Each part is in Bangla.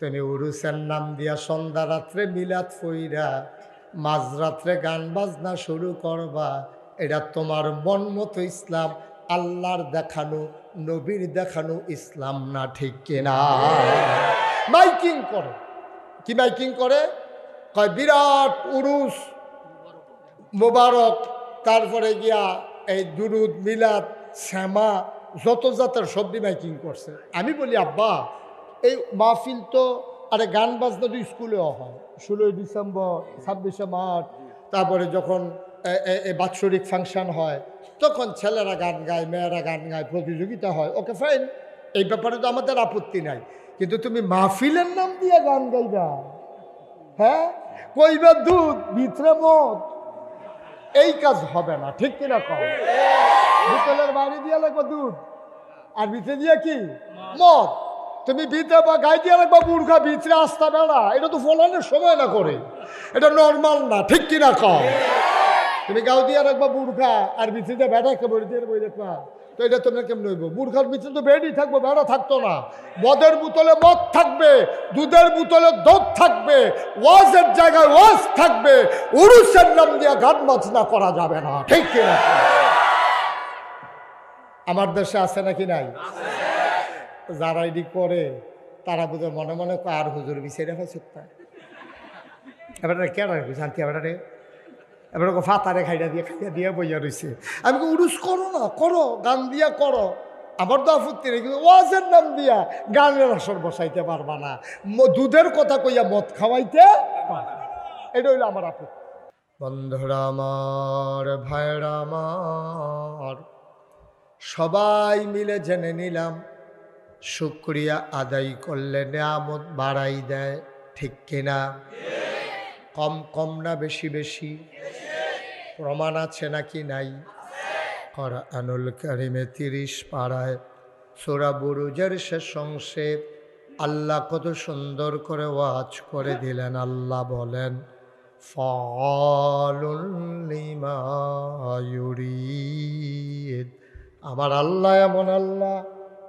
তুমি উরুসের নাম দিয়া সন্ধ্যা রাত্রে মিলাদ ফইরা মাঝরাত্রে গান বাজনা শুরু করবা। এটা তোমার মন মতো ইসলাম, আল্লাহর দেখানো, নবীর দেখানো ইসলাম না, ঠিক কিনা মাইকিং করে। কি মাইকিং করে? কয় বিরাট উরুস, মোবারক, তারপরে গিয়া এই দুরুদ, মিলাদ, শ্যামা, যত জাতের সবজি মাইকিং করছে। আমি বলি, আব্বা এই মাহফিল তো আরে গান বাজনা তো স্কুলেও হয়। ষোলোই ডিসেম্বর ছাব্বিশে মার্চ তারপরে যখন বাৎসরিক ফাংশন হয় তখন ছেলেরা গান গায় মেয়েরা গান গায় প্রতিযোগিতা হয়। ওকে ফাইন এই ব্যাপারে তো আমাদের আপত্তি নাই। কিন্তু তুমি মাহফিলের নাম দিয়ে গান গাইবা। হ্যাঁ? কইবা দুধ ভিতরে মদ। এই কাজ হবে না ঠিক কিনা কম বোতলের বাড়ি দিয়ে লাগবে দুধ। আর ভিতরে দিয়ে কি? মদ। তুমি ভিতরে বা গাই দিয়ে লাগবা বুর্খা বিচরে আসতে বেড়া এটা তো ফলানোর সময় না করে। এটা নর্মাল না, ঠিক কিনা কম তুমি গাও দিয়ে রাখবা বুর্খা আর দিয়ে বেড়া একটা বই দিয়ে বই দেখবা তো এটা তোমরা কেমন হইব? বুর্খার ভিতরে তো বেডই থাকব, বেড়া থাকতো না। মদের বোতলে মদ থাকবে, দুধের বোতলে দুধ থাকবে, ওয়াজের জায়গায় ওয়াজ থাকবে, উরুষের নাম দিয়ে গান বাজনা করা যাবে না, ঠিক কিনা আমার দেশে আছে নাকি নাই? যারা এটি করে, তারা বুঝে মনে মনে আর হুজুর বিচারে ফেলছে এবারে কেন শান্তি এবারে? এবার ওকে ফাতারে খাইটা দিয়ে, খাইয়া দিয়ে বইয়া রয়েছে আমি উরুস করো না, করো, গান দিয়া করো। আমার তো আপত্তি নেই, কিন্তু ওয়াজের নাম দিয়া গানের আসর বসাইতে পারবা না। দুধের কথা কইয়া মদ খাওয়াইতে। এটা হইল আমার আপত্তি। বন্ধুরা আমার ভাইরা আমার, সবাই মিলে জেনে নিলাম শুক্রিয়া আদায় করলে নেয়ামত বাড়াই দেয়, ঠিক কিনা? কম কম না বেশি বেশি? প্রমাণ আছে নাকি নাই? আনুল কারিমে তিরিশ পাড়ায় সোরা বুরুজের শেষ অংশে আল্লাহ কত সুন্দর করে ওয়াজ করে দিলেন। আল্লাহ বলেন লিমা আমার আল্লাহ এমন আল্লাহ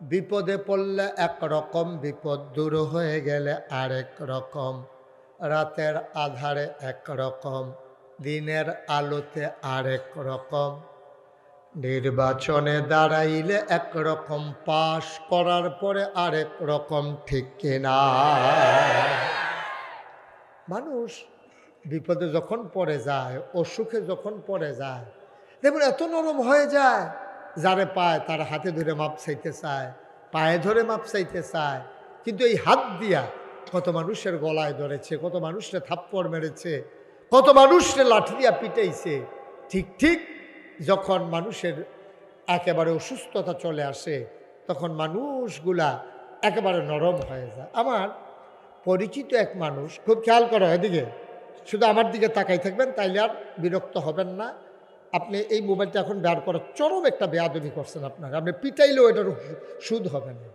বিপদে পড়লে একরকম বিপদ দূর হয়ে গেলে আরেক রকম। রাতের আধারে একরকম দিনের আলোতে আরেক রকম। নির্বাচনে দাঁড়াইলে একরকম পাশ করার পরে আরেক রকম, ঠিক কিনা? মানুষ বিপদে যখন পড়ে যায়, অসুখে যখন পড়ে যায় দেখুন এত নরম হয়ে যায়। যারে পায় তার হাতে ধরে মাপ চাইতে চায়, পায়ে ধরে মাপ চাইতে চায়। কিন্তু এই হাত দিয়া কত মানুষের গলায় ধরেছে, কত মানুষরে থাপ্পড় মেরেছে, কত মানুষরে লাঠি দিয়া পিটাইছে। ঠিক ঠিক যখন মানুষের একেবারে অসুস্থতা চলে আসে, তখন মানুষগুলা একেবারে নরম হয়ে যায়। আমার পরিচিত এক মানুষ, খুব খেয়াল করো এদিকে, শুধু আমার দিকে তাকাই থাকবেন, তাইলে আর বিরক্ত হবেন না। আপনি এই মোবাইলটা এখন বের করার চরম একটা বেয়াদবি করছেন আপনার আপনি পিটাইলেও এটার সুদ হবে না।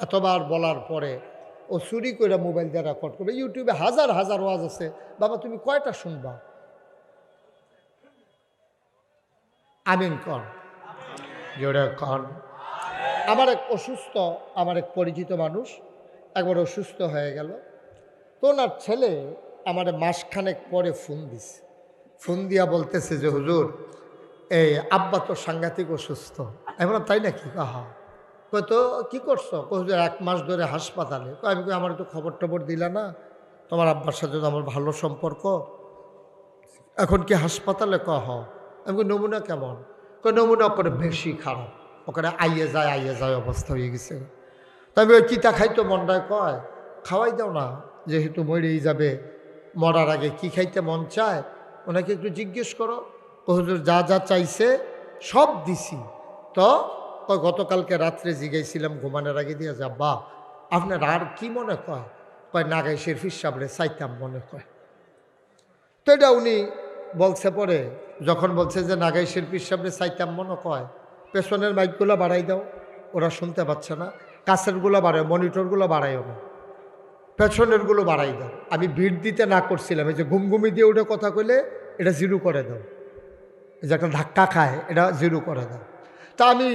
এতবার বলার পরে ও চুরি করে মোবাইল দিয়ে রেকর্ড করবে। ইউটিউবে হাজার হাজার ওয়াজ আছে। বাবা, তুমি কয়টা শুনবা? আমিন কর জোরে কর আমার এক অসুস্থ, আমার এক পরিচিত মানুষ একবার অসুস্থ হয়ে গেল। তো ওনার ছেলে আমার মাসখানেক পরে ফোন দিছে। ফোন দিয়া বলতেছে যে, হুজুর, এই আব্বা তো সাংঘাতিক অসুস্থ। আমি বললাম, তাই নাকি? কাহা কই তো কী করছ? কই হুজুর, এক মাস ধরে হাসপাতালে। আমি আমার তো খবর টবর দিলা না? তোমার আব্বার সাথে তো আমার ভালো সম্পর্ক। এখন কি হাসপাতালে ক কহ আমি কই, নমুনা কেমন? নমুনা করে বেশি খারাপ। ওখানে আইয়ে যায় আইয়ে যায় অবস্থা হয়ে গেছে। তবে ওই কিতা খাইতো মনটায় কয়, খাওয়াই দাও না, যেহেতু মরেই যাবে মরার আগে কি খাইতে মন চায়, ওনাকে একটু জিজ্ঞেস করো। হুজুর যা যা চাইছে সব দিছি। তো গতকালকে রাত্রে জিগাইছিলাম ঘুমানোর আগে দিয়ে যা বা আপনার আর কি মনে কয়? কয়, নাগাই শেরফির সাবরে চাইতাম মনে কয়। তো এটা উনি বলছে পরে, যখন বলছে যে, নাগাই শিল্পীর সামনে চাইতাম মনে কয়, পেছনের মাইকগুলো বাড়াই দাও, ওরা শুনতে পাচ্ছে না, কাছেরগুলো বাড়ায়, মনিটরগুলো বাড়াইও না। পেছনেরগুলো বাড়াই দাও। আমি ভিড় দিতে না করছিলাম, এই যে ঘুমঘুমি দিয়ে উঠে কথা কইলে এটা জিরো করে দাও। যে একটা ধাক্কা খায়, এটা জিরো করে দাও। তা আমি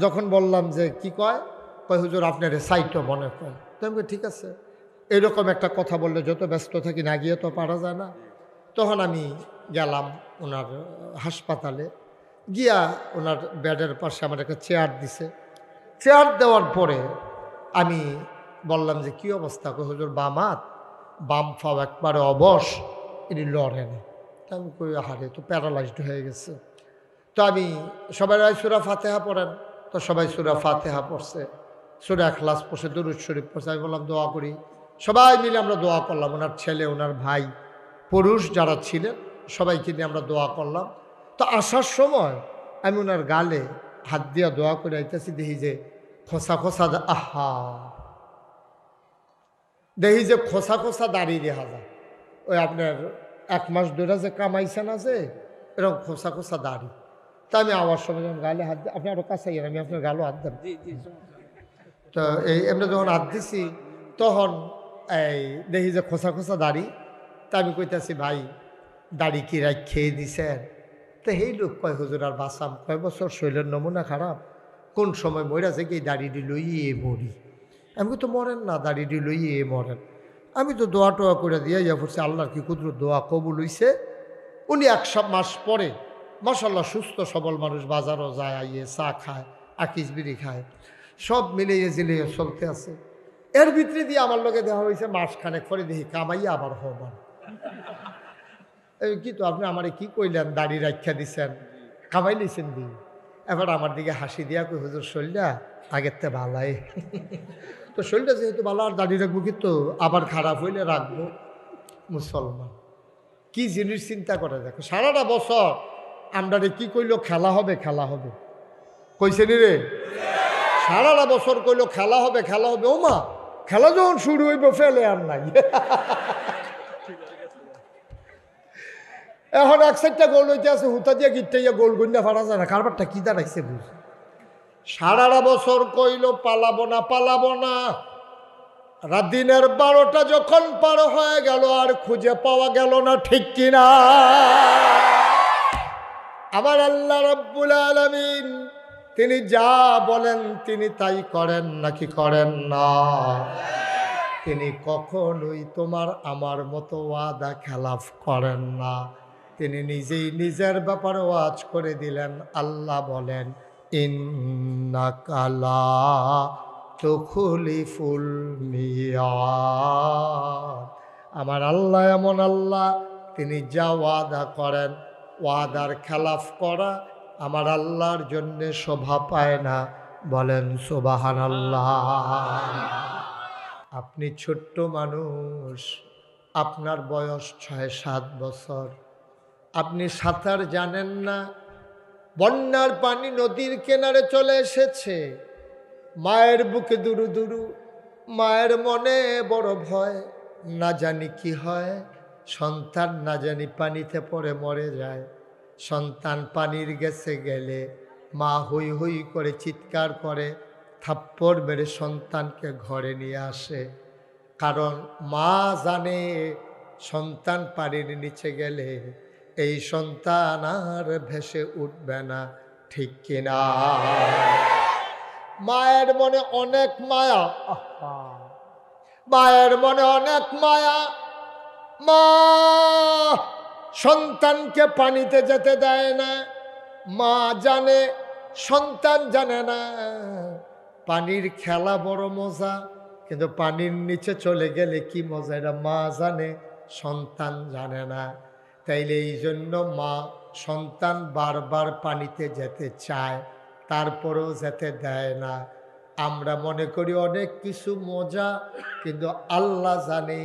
যখন বললাম যে কি কয় কয়, হুজুর আপনার সাইটও মনে কয় তো আমি ঠিক আছে। এরকম একটা কথা বললে যত ব্যস্ত থাকি না গিয়ে তো পারা যায় না। তখন আমি গেলাম ওনার হাসপাতালে। গিয়া ওনার বেডের পাশে আমার একটা চেয়ার দিছে। চেয়ার দেওয়ার পরে আমি বললাম যে, কি অবস্থা? হুজুর বাম হাত বাম ফাও একবারে অবশ, ইনি লড়ে না তা আমি কই হারে তো প্যারালাইজড হয়ে গেছে। তো আমি, সবাই সুরা ফাতেহা পড়েন, তো সবাই সুরা ফাতেহা পড়ছে। সুরা ক্লাস পড়ছে, দরুদ শরীফ পড়ছে, আমি বললাম, দোয়া করি। সবাই মিলে আমরা দোয়া করলাম, ওনার ছেলে, ওনার ভাই, পুরুষ যারা ছিলেন, সবাইকে নিয়ে আমরা দোয়া করলাম। তো আসার সময় আমি ওনার গালে হাত দিয়া দোয়া করে আইতেছি, দেখি যে খোসা খোসা, আহা! দেখি যে খোসা খোসা দাঁড়িয়ে দেখা যায় ওই আপনার এক মাস ধরে যে কামাইছেন আছে এরকম খোসা খোসা দাড়ি। তা আমি আওয়াজ সময় যখন গালে হাত আপনি আরও কাছে আমি আপনার গালও হাত দেন। তো এই এমনি যখন হাত দিছি তখন এই দেখি যে খোসা খোসা দাড়ি। তা আমি কইতাছি ভাই দাড়ি কি রাখ খেয়ে দিছেন? তো সেই লোক কয় হুজুর আর বাসাম কয় বছর শৈলের নমুনা খারাপ। কোন সময় মরা যে কি দাড়িটি লইয়ে মরি? আমি তো মরেন না দাড়িটি লইয়ে মরেন। আমি তো দোয়া টোয়া করে দিয়ে ইয়া পড়ছি আল্লাহর কি কুদর দোয়া কবুল হইছে। উনি এক সব মাস পরে মাসাল্লাহ সুস্থ সবল মানুষ বাজারও যায়, আইয়ে চা খায় আকিস বিড়ি খায়। সব মিলিয়ে জিলিয়ে চলতে আছে। এর ভিতরে দিয়ে আমার লোকে দেওয়া হয়েছে মাস খানেক পরে দেখি কামাইয়া আবার এই কি তো আপনি আমারে কি কইলেন, দাড়ি রাখা দিছেন? কামাই নিছেন দি এবার আমার দিকে হাসি দিয়া কই, হুজুর, শরীরটা আগের তে ভালাই তো শরীরটা যেহেতু ভালো, আর দাড়ি রাখব কিন্তু আবার খারাপ হইলে রাখব মুসলমান। কি জিনিস চিন্তা করে দেখো, সারাটা বছর আমরা কি কইলো, খেলা হবে খেলা হবে। কইছে নি রে? সারাটা বছর কইলো, খেলা হবে খেলা হবে। ও মা খেলা যখন শুরু হইব, ফেলে আর নাই। এখন এক সাইডটা গোল হইতে আছে, হুতা দিয়ে গিটটাইয়া গোল গুন্ডা ফাড়া যায় না। কারবারটা কি দাঁড়াইছে বুঝ। সারাটা বছর কইল, পালাবো না পালাবো না। দিনের বারোটা যখন পার হয়ে গেল, আর খুঁজে পাওয়া গেল না, ঠিক কিনা? আমার আল্লাহ রব্বুল আলমিন, তিনি যা বলেন, তিনি তাই করেন, নাকি করেন না? তিনি কখনোই তোমার, আমার মতো ওয়াদা খেলাফ করেন না। তিনি নিজেই নিজের ব্যাপারে ওয়াজ করে দিলেন, আল্লাহ বলেন ইন্না কালা তুখুলি ফুল আমার আল্লাহ এমন আল্লাহ, তিনি যা ওয়াদা করেন, ওয়াদার খেলাফ করা আমার আল্লাহর জন্যে শোভা পায় না। বলেন সোবাহান আল্লাহ আপনি ছোট্ট মানুষ, আপনার বয়স ছয় সাত বছর। আপনি সাঁতার জানেন না বন্যার পানি নদীর কিনারে চলে এসেছে। মায়ের বুকে দুরু দুরু, মায়ের মনে বড় ভয়। না জানি কি হয়, সন্তান না জানি পানিতে পড়ে মরে যায়। সন্তান পানির গেছে গেলে মা হই হই করে চিৎকার করে, থাপ্পড় মেরে সন্তানকে ঘরে নিয়ে আসে। কারণ মা জানে সন্তান পানির নিচে গেলে এই সন্তান আর ভেসে উঠবে না, ঠিক কিনা? মায়ের মনে অনেক মায়া। মায়ের মনে অনেক মায়া। মা, সন্তানকে পানিতে যেতে দেয় না। মা জানে, সন্তান জানে না। পানির খেলা বড় মজা, কিন্তু পানির নিচে চলে গেলে কি মজা? এটা মা জানে, সন্তান জানে না। তাইলে এই জন্য মা সন্তান বারবার পানিতে যেতে চায়, তারপরেও যেতে দেয় না। আমরা মনে করি অনেক কিছু মজা, কিন্তু আল্লাহ জানে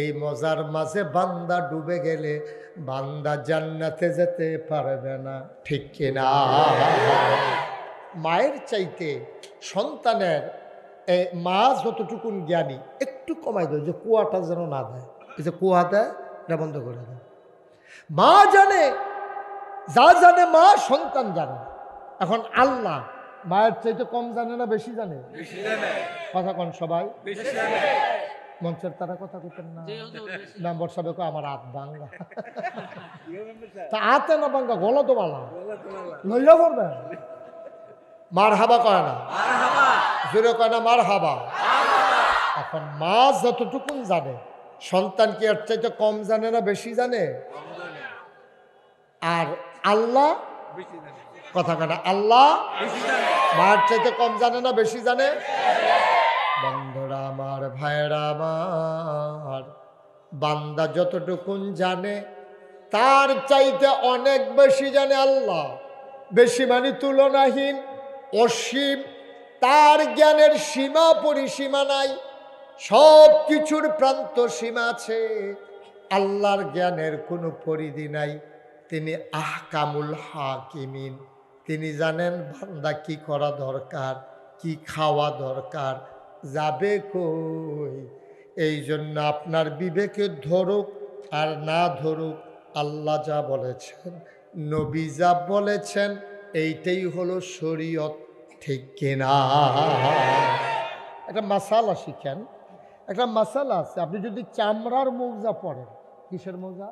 এই মজার মাঝে বান্দা ডুবে গেলে বান্দা জান্নাতে যেতে পারবে না। ঠিক কিনা? মায়ের চাইতে সন্তানের মা যতটুকুন জ্ঞানী, একটু কমাই দেয় যে কুয়াটা যেন না দেয়। এই যে কুয়া দেয় এটা বন্ধ করে দেয়। মা জানে যা জানে মা সন্তান জানে। এখন আল্লাহ মায়ের চাইতে কম জানে না বেশি জানে? কথা কন সবাই। মঞ্চের তারা কথা কইতেন না। সাহেব কয় আমার হাত ভাঙ্গা তা হাতে না ভাঙ্গা গলা তো বালা লইয়া পড়বে মার হাবা কয় না? জোরে কয় না মার হাবা এখন মা যতটুকুন জানে সন্তান কি এর চাইতে কম জানে না বেশি জানে? আর আল্লাহ? কথা না আল্লাহ? মার চাইতে কম জানে না বেশি জানে? বন্ধুরা আমার ভাইরা আমার বান্দা যতটুকুন জানে তার চাইতে অনেক বেশি জানে আল্লাহ। বেশি মানে তুলনাহীন অসীম তার জ্ঞানের সীমা পরিসীমা নাই। সব কিছুর প্রান্ত সীমা আছে। আল্লাহর জ্ঞানের কোনো পরিধি নাই। তিনি আহকামুল হাকিমিন। তিনি জানেন বান্দা কি করা দরকার, কি খাওয়া দরকার, যাবে কই? এই জন্য আপনার বিবেকে ধরুক আর না ধরুক আল্লাহ যা বলেছেন, নবী যা বলেছেন, এইটাই হলো শরীয়ত, ঠিক কিনা? একটা মাসালা শিখেন। একটা মাসালা আছে আপনি যদি চামড়ার মৌজা পড়েন কিসের মৌজা?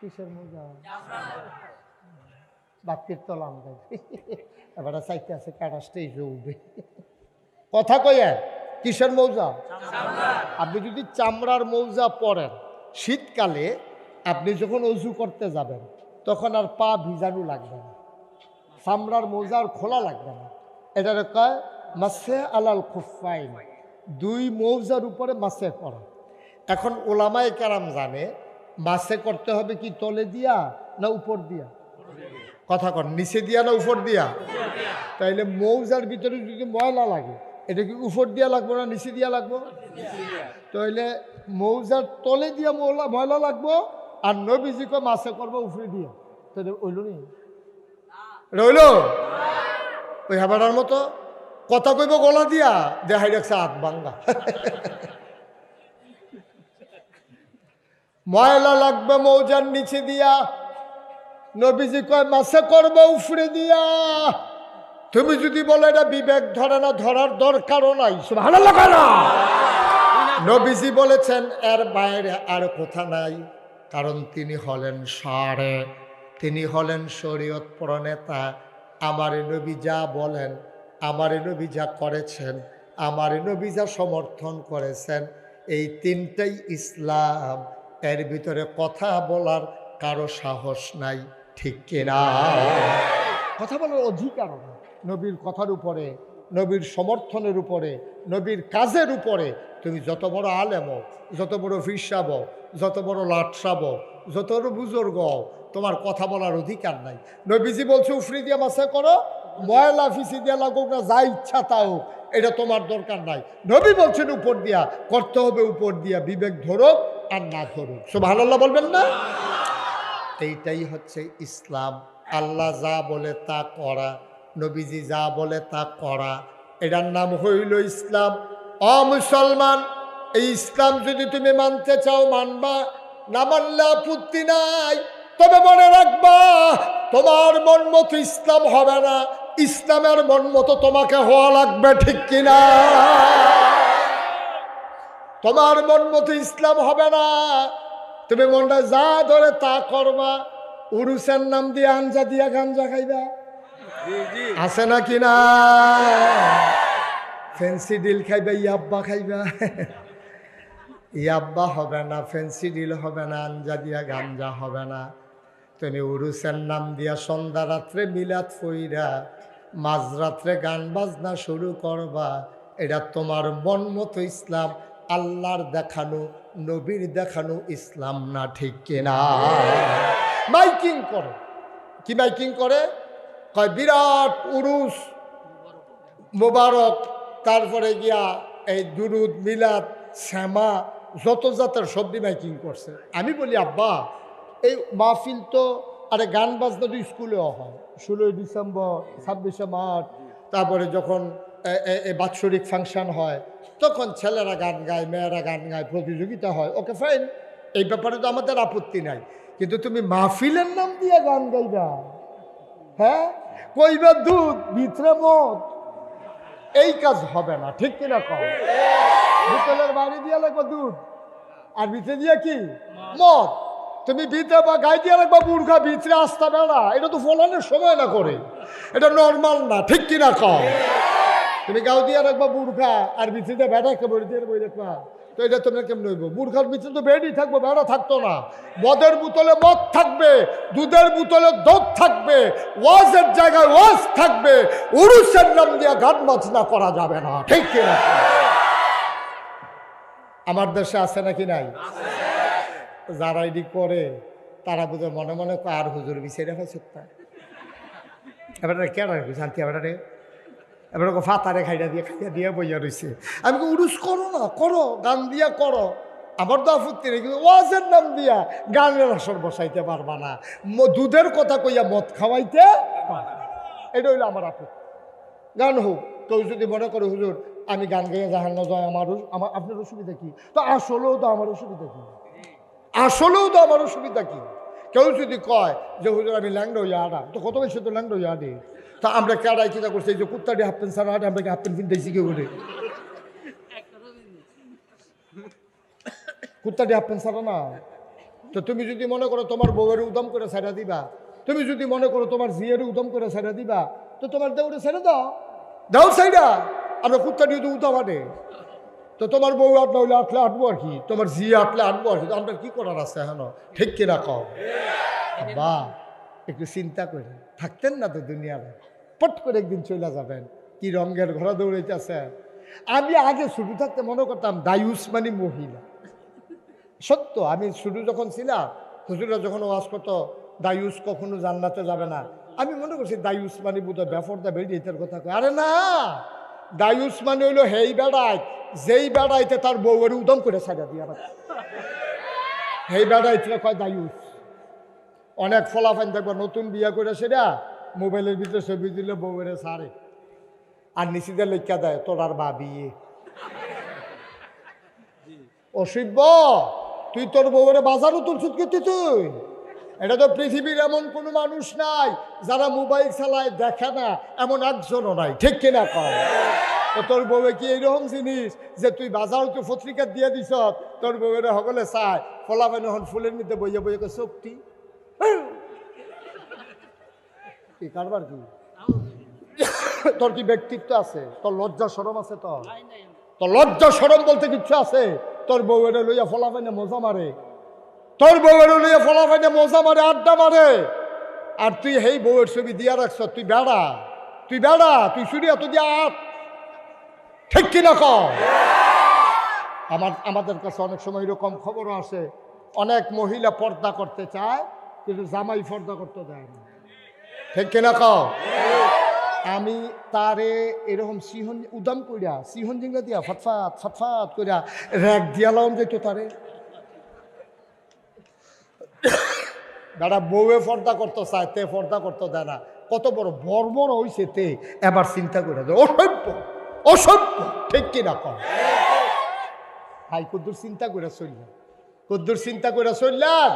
কিসের মৌজা? বাক্তির তলাম এবার চাইতে আছে কাটা স্টেজে উঠবে। কথা কয়ে কিসের মৌজা? আপনি যদি চামড়ার মৌজা পরেন শীতকালে আপনি যখন অজু করতে যাবেন তখন আর পা ভিজানো লাগবে না। চামড়ার মৌজা আর খোলা লাগবে না। এটার কয় মাসে আলাল খুফাইন দুই মৌজার উপরে মাসে করা। এখন ওলামায় কারাম জানে মাসে করতে হবে কি তলে দিয়া না উপর দিয়া? কথা কর নিচে দিয়া না উপর দিয়া? তাইলে মৌজার ভিতরে যদি ময়লা লাগে, এটা কি উপর দিয়া লাগবো না নিচে দিয়া লাগবো? তাইলে মৌজার তলে দিয়া ময়লা ময়লা লাগবো, আর নবীজিকে মাছে করব উপরে দিয়া। তাহলে ওইল নি? রইল ওই হাবাটার মতো? কথা কইব গলা দিয়া, দেখাই রাখছে হাত ভাঙ্গা। ময়লা লাগবে মৌজার নিচে দিয়া। নবীজি কয় মাসে করবে উফরে দিয়া। তুমি যদি বলো, এটা বিবেক ধরে না, ধরার দরকারও নাই। ভালো লাগে না। নবীজি বলেছেন, এর বাইরে আর কথা নাই। কারণ তিনি হলেন সারে। তিনি হলেন শরীয়ত প্রণেতা আমার নবী যা বলেন আমার নবী যা করেছেন, আমার নবী যা সমর্থন করেছেন, এই তিনটাই ইসলাম। এর ভিতরে কথা বলার কারও সাহস নাই, ঠিক কিনা কথা বলার অধিকার নবীর কথার উপরে, নবীর সমর্থনের উপরে, নবীর কাজের উপরে তুমি যত বড় আলেম যত বড় ফিসাব যত বড় লাটসাব যত বড় বুজুর্গ তোমার কথা বলার অধিকার নাই। নবীজি বলছে, উফরি দিয়ে মাসা করো ময়লা ফিসি দিয়ে লাগুক না, যা ইচ্ছা তা হোক এটা তোমার দরকার নাই। নবী বলছেন, উপর দিয়া করতে হবে, উপর দিয়া বিবেক ধরুক আর না ধরুক। সব ভালো বলবেন না? এইটাই হচ্ছে ইসলাম। আল্লাহ যা বলে তা করা, নবীজি যা বলে তা করা, এটার নাম হইল ইসলাম। অমুসলমান এই ইসলাম যদি তুমি মানতে চাও, মানবা। না মানলে আপত্তি নাই। তবে মনে রাখবা, তোমার মন মতো ইসলাম হবে না। ইসলামের মন মতো তোমাকে হওয়া লাগবে, ঠিক কিনা? তোমার মন মতো ইসলাম হবে না। তুমি মনটা যা ধরে তা করবা। উরুসের নাম দিয়ে আঞ্জা দিয়া গাঞ্জা খাইবা। আছে না কি না? ফেন্সি ডিল খাইবা ইয়াব্বা খাইবা। ইয়াব্বা হবে না ফেন্সি ডিল হবে না, আঞ্জা দিয়া গাঞ্জা হবে না। তুমি উরুসের নাম দিয়া সন্ধ্যা রাত্রে মিলাত ফইরা মাঝরাত্রে গান বাজনা শুরু করবা। এটা তোমার মন মতো ইসলাম, আল্লাহর দেখানো, নবীর দেখানো ইসলাম না, ঠিক কিনা মাইকিং করে। কি মাইকিং করে? কয়, বিরাট উরুস, মোবারক। তারপরে গিয়া এই দুরুদ, মিলাদ, শ্যামা, যত জাতের সবজি মাইকিং করছে। আমি বলি, আব্বা, এই মাহফিল তো আরে গান বাজনা তো স্কুলেও হয়। ষোলোই ডিসেম্বর ছাব্বিশে মার্চ তারপরে যখন বাৎসরিক ফাংশন হয় তখন ছেলেরা গান গায় মেয়েরা গান গায় প্রতিযোগিতা হয়। ওকে ফাইন এই ব্যাপারে তো আমাদের আপত্তি নাই। কিন্তু তুমি মাহফিলের নাম দিয়ে গান গাইবা। হ্যাঁ? কইবা দুধ ভিতরে মদ। এই কাজ হবে না ঠিক কিনা কম বাড়ি দিয়ে লাগবে দুধ। আর ভিতরে দিয়ে কি? মদ। তুমি ভিতরে বা গাই দিয়ে রাখবা বুর্খা বিচরে আসতে বেড়া, এটা তো ফলানোর সময় না করে। এটা নর্মাল না, ঠিক কিনা কম তুমি গাও দিয়ে রাখবা বুর্খা আর ভিতরে বেড়া একটা বই দিয়ে বই তো এটা তোমরা কেমন হইব? বুর্খার ভিতরে তো বেডই থাকব, বেড়া থাকতো না। মদের বোতলে মদ থাকবে, দুধের বোতলে দুধ থাকবে, ওয়াজের জায়গায় ওয়াজ থাকবে, উরুসের নাম দিয়ে গান বাজনা করা যাবে না, ঠিক কিনা আমার দেশে আছে নাকি নাই? যারা এটি করে, তারা বুঝে মনে মনে আর হুজুর বিচারে ফেলছে এবার কেন শান্তি এবার এবার ওকে ফাতারে খাইয়া দিয়ে খাইয়া দিয়ে বইয়া রয়েছে আমি উরুস করো না, করো, গান দিয়া করো। আমার তো আপত্তি নেই, কিন্তু ওয়াজের নাম দিয়া গানের আসর বসাইতে পারবা না। দুধের কথা কইয়া মদ খাওয়াইতে। এটা হইল আমার আপত্তি। গান হোক, কেউ যদি মনে করে, হুজুর, আমি গান গাইয়ে জাহান না যায় আমার আমার, আপনার অসুবিধা কি? তো আসলেও তো আমার অসুবিধা কি? আসলেও তো আমার অসুবিধা কি? কেউ যদি কয় যে, হুজুর, আমি ল্যাংডো ইয়াডা তো কত বেশি তো ল্যাংডো ইয়াডে তা আমরা কেডাই চিন্তা করছি? যে কুত্তাটি হাফ প্যান্ট সারা হাটে আমরা হাফ প্যান্ট কিনতেছি কেউ করে? কুত্তাটি হাফ প্যান্ট সারা না? তো তুমি যদি মনে করো তোমার বউয়ের উদম করে সাইডা দিবা, তুমি যদি মনে করো তোমার জিয়ের উদম করে সাইডা দিবা, তো তোমার দেউরে ছেড়ে দাও। দাও সাইডা আমরা কুত্তাটি তো উদাম আনে। তো তোমার বউ আটলে হইলে আটলে আটবো আর কি? তোমার জি আটলে আটবো আর কি? আমরা কি করার আছে এখন? ঠিক কিনা কও? বা একটু চিন্তা করে থাকতেন না তো দুনিয়ারে পট করে একদিন চলে যাবেন। কি রঙের ঘোড়া দৌড়াইতেছে? আমি আগে শুরু থাকতে মনে করতাম দায়ুস মানে মহিলা। সত্য, আমি শুরু যখন ছিলাম হুজুরা যখন ওয়াজ করতো দায়ুস কখনো জান্নাতে যাবে না। আমি মনে করছি দায়ুস মানে বোধ ব্যাপারটা বেরিয়ে এটার কথা আরে না! দায়ুস মানে হইল হেই বেড়ায় যেই বেড়াইতে তার বউয়ের উদম করে সাজা দিয়ে রাখে। হেই বেড়াইতে কয় দায়ুস। অনেক ফলাফাইন দেখব নতুন বিয়া করে সেটা মোবাইলের ভিতরে ছবি দিলে বউয়ের সারে। আর নিচিদের লেখা দেয় তোর আর বা বিয়ে। অসিব্য তুই তোর বউয়ের বাজারও তুলছিস কিন্তু তুই? এটা তো পৃথিবীর এমন কোনো মানুষ নাই যারা মোবাইল চালায় দেখে না এমন একজনও নাই। ঠিক কিনা কম তো তোর বউয়ে কি এইরকম জিনিস যে তুই বাজার তো পত্রিকা দিয়ে দিছ তোর বউয়ের সকলে চায় ফলাফাইন হন ফুলের মধ্যে বইয়ে বইয়ে শক্তি কি কারবার কি? তোর কি ব্যক্তিত্ব আছে? তোর লজ্জা সরম আছে তোর? তোর লজ্জা সরম বলতে কিচ্ছু আছে? তোর বউয়ের লইয়া ফলাফাইনে মজা মারে। তোর বউয়ের লইয়া ফলাফাইনে মজা মারে, আড্ডা মারে। আর তুই হেই বউয়ের ছবি দিয়া রাখছ, তুই বেড়া। তুই বেড়া, তুই সুরিয়া তুই দিয়া আট। ঠিক কিনা ক আমার, আমাদের কাছে অনেক সময় এরকম খবরও আসে, অনেক মহিলা পর্দা করতে চায়, কিন্তু জামাই পর্দা করতে দেয় না। ঠিক কিনা আমি তারে এরকম সিহন, উদাম কইরা, সিহন জিঙ্গা দিয়া, ফটফাট ফটফাট করিয়া র্যাক দিয়া লাউন যেত তারে। দাদা, বউয়ে পর্দা করতে, চায়, তে পর্দা করতে না। কত বড় বর্বর হইছে তে, এবার চিন্তা করে দেয় অসভ্য অসভ্য, ঠিক কিনা কম। ভাই, কদ্দুর চিন্তা করে চললেন কদ্দুর চিন্তা করে চললেন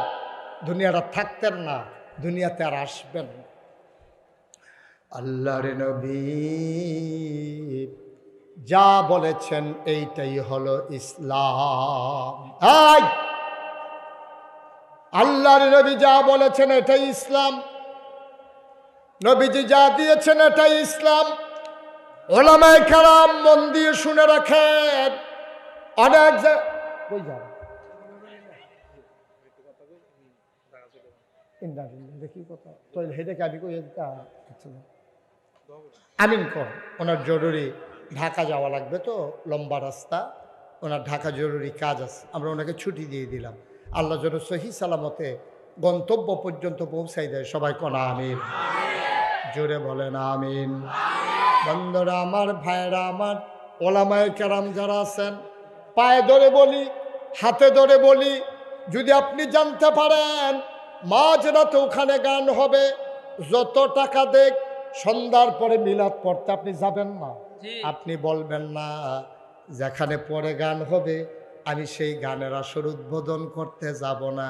দুনিয়াটা থাকতেন না, দুনিয়াতে আর আসবেন না। আল্লাহর নবী যা বলেছেন, এইটাই হলো ইসলাম। হাই! আল্লাহর নবী যা বলেছেন এটাই ইসলাম। নবীজি যা দিয়েছেন এটাই ইসলাম। ওলামায় খারাম মন দিয়ে শুনে রাখেন। অনেক দেখি কথা তো হেডেকে আমি কই আচ্ছা। আমিন কর, ওনার জরুরি ঢাকা যাওয়া লাগবে তো, লম্বা রাস্তা। ওনার ঢাকা জরুরি কাজ আছে। আমরা ওনাকে ছুটি দিয়ে দিলাম। আল্লাহ যেন সহি সালামতে গন্তব্য পর্যন্ত পৌঁছাই দেয়। সবাই কনা আমিন? জোরে বলেন আমিন। বন্ধুরা আমার ভাইরা আমার ওলামায় কেরাম যারা আছেন পায়ে ধরে বলি হাতে ধরে বলি যদি আপনি জানতে পারেন মাঝ রাতে ওখানে গান হবে যত টাকা দেখ সন্ধ্যার পরে মিলাদ পড়তে আপনি যাবেন না। আপনি বলবেন না যেখানে পরে গান হবে আমি সেই গানের আসর উদ্বোধন করতে যাব না।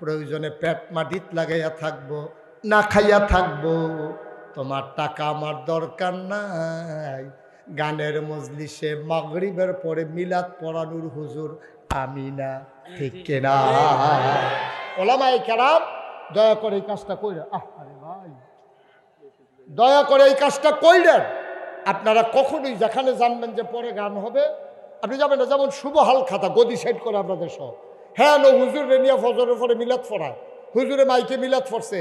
প্রয়োজনে পেট মাটিত লাগাইয়া থাকব, না খাইয়া থাকব। তোমার টাকা আমার দরকার নাই। গানের মজলিসে মাগরিবের পরে মিলাদ পড়ানোর হুজুর আমি না, ঠিক কিনা? ওলামাই কেরাম, দয়া করে এই কাজটা কইরা ভাই। দয়া করে এই কাজটা কইলেন আপনারা কখনোই যেখানে জানবেন যে পরে গান হবে আপনি যাবেন না, যেমন শুভ হাল খাতা গদি সেট করে আপনাদের সব। হ্যাঁ হুজুর রেনিয়া ফজরের পরে মিলাদ ফরায় হুজুরে মাইকে মিলাদ ফরছে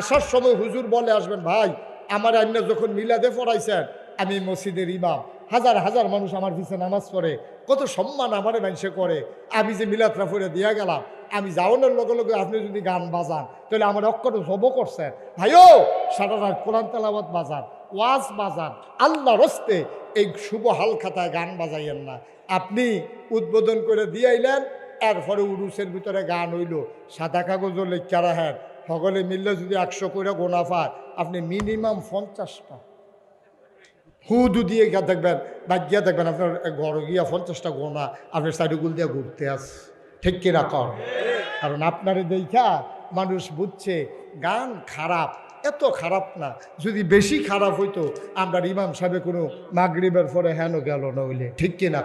আসার সময় হুজুর বলে আসবেন, ভাই, আমার আইন যখন মিলাদে ফরাইছেন আমি মসজিদের ইমাম। হাজার হাজার মানুষ আমার পিছে নামাজ পড়ে। কত সম্মান আমার মানুষে করে। আমি যে মিলাদরা ফরে দিয়া গেলাম, আমি যাওয়ানোর লগে লগে আপনি যদি গান বাজান, তাহলে আমার অক্ষর জব করছেন। ভাইও সারা রাত কোরআন তেলাবাদ বাজান। ওয়াজ বাজান। আল্লাহ রস্তে এই শুভ হাল খাতায় গান বাজাইয়েন না। আপনি উদ্বোধন করে দিয়াইলেন, এরপরে উরুসের ভিতরে গান হইল। সাদা কাগজও লেখা রাখেন। সকলে মিললে যদি একশো করে গোনা পায়, আপনি মিনিমাম পঞ্চাশটা। হুদু দিয়ে গিয়া দেখবেন বা গিয়া দেখবেন আপনার ঘর গিয়া পঞ্চাশটা গোনা আপনার সাইডগুল দিয়ে ঘুরতে আস ঠিক কিনা কর কারণ আপনারে দেখা মানুষ বুঝছে, গান খারাপ। এত খারাপ না। যদি বেশি খারাপ হইতো, আমরা ইমাম সাহেবে কোনো মাগরিবের পরে হেন গেল না হইলে। ঠিক কিনা?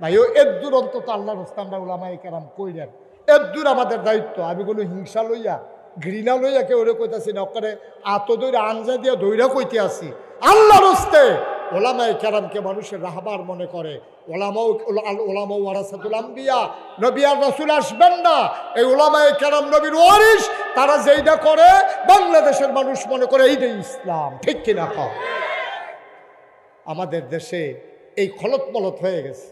ভাই, ও এর দূর অন্তত আল্লাহ রস্তামরা ওলামাই কেরাম কইলেন এর দূর আমাদের দায়িত্ব। আমি কোনো হিংসা লইয়া, ঘৃণা লইয়া কেউ কইতাছি না। ওখানে আত দৈরা আঞ্জা দিয়া দৈরা কইতে আসি। আল্লাহ রস্তে ওলামাই কেরামকে মানুষের রাহবার মনে করে। ওলামাও ওলামাও ওয়ারাসাতুল আম্বিয়া, নবী আর রাসূল আসবেন না। এই ওলামায় কেরাম নবীর ওয়ারিস তারা যেইটা করে, বাংলাদেশের মানুষ মনে করে এইটাই ইসলাম। ঠিক কিনা কও? আমাদের দেশে এই খলতমলত হয়ে গেছে।